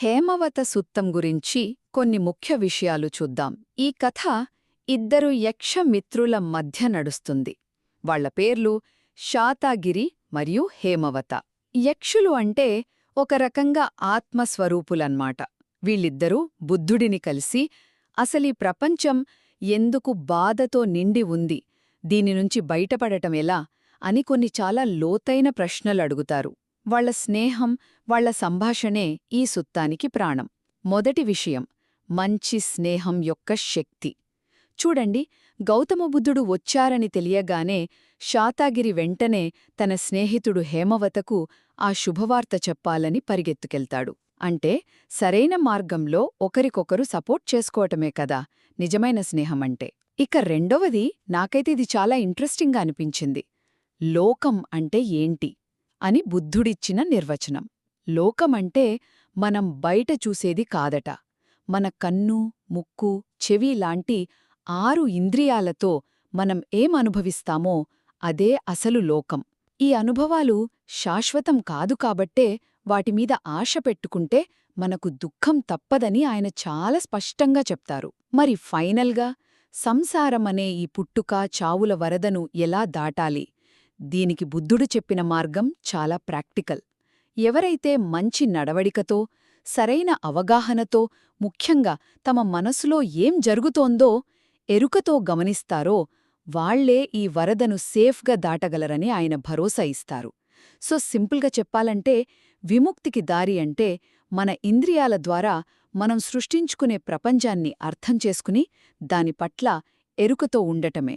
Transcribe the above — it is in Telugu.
హేమవత సుత్తం గురించి కొన్ని ముఖ్య విషయాలు చూద్దాం. ఈ కథ ఇద్దరు యక్షమిత్రుల మధ్య నడుస్తుంది. వాళ్ళ పేర్లు శాతాగిరి మరియు హేమవత. యక్షులు అంటే ఒక రకంగా ఆత్మస్వరూపులన్మాట వీళ్ళిద్దరూ బుద్ధుడిని కలిసి అసలీ ప్రపంచం ఎందుకు బాధతో నిండి ఉంది? దీనినుంచి బయటపడటం ఎలా? అని కొన్ని చాలా లోతైన ప్రశ్నలు అడుగుతారు. వాళ్ళ స్నేహం వాళ్ళ సంభాషణే ఈ సుత్తానికి ప్రాణం. మొదటి విషయం మంచి స్నేహం యొక్క శక్తి. చూడండి గౌతమబుద్ధుడు వచ్చారని తెలియగానే శాతాగిరి వెంటనే తన స్నేహితుడు హేమవతకు ఆ శుభవార్త చెప్పాలని పరిగెత్తుకెళ్తాడు. అంటే సరైన మార్గంలో ఒకరికొకరు సపోర్ట్ చేసుకోవటమే కదా నిజమైన స్నేహమంటే. ఇక రెండవది నాకైతే ఇది చాలా ఇంట్రెస్టింగ్గా అనిపించింది. లోకం అంటే ఏంటి? అని బుద్ధుడిచ్చిన నిర్వచనం. లోకమంటే మనం బయట చూసేది కాదట. మన కన్ను ముక్కు చెవి లాంటి ఆరు ఇంద్రియాలతో మనం ఏం అనుభవిస్తామో అదే అసలు లోకం. ఈ అనుభవాలు శాశ్వతం కాదు కాబట్టే వాటిమీద ఆశ పెట్టుకుంటే మనకు దుఃఖం తప్పదని ఆయన చాలా స్పష్టంగా చెప్తారు. మరి ఫైనల్గా సంసారమనే ఈ పుట్టుక చావుల వరదను ఎలా దాటాలి? దీనికి బుద్ధుడు చెప్పిన మార్గం చాలా ప్రాక్టికల్. ఎవరైతే మంచి నడవడికతో సరైన అవగాహనతో ముఖ్యంగా తమ మనసులో ఏం జరుగుతోందో ఎరుకతో గమనిస్తారో వాళ్ళే ఈ వరదను సేఫ్గా దాటగలరని ఆయన భరోసా ఇస్తారు. సో సింపుల్గా చెప్పాలంటే విముక్తికి దారి అంటే మన ఇంద్రియాల ద్వారా మనం సృష్టించుకునే ప్రపంచాన్ని అర్థం చేసుకుని దాని పట్ల ఎరుకతో ఉండటమే.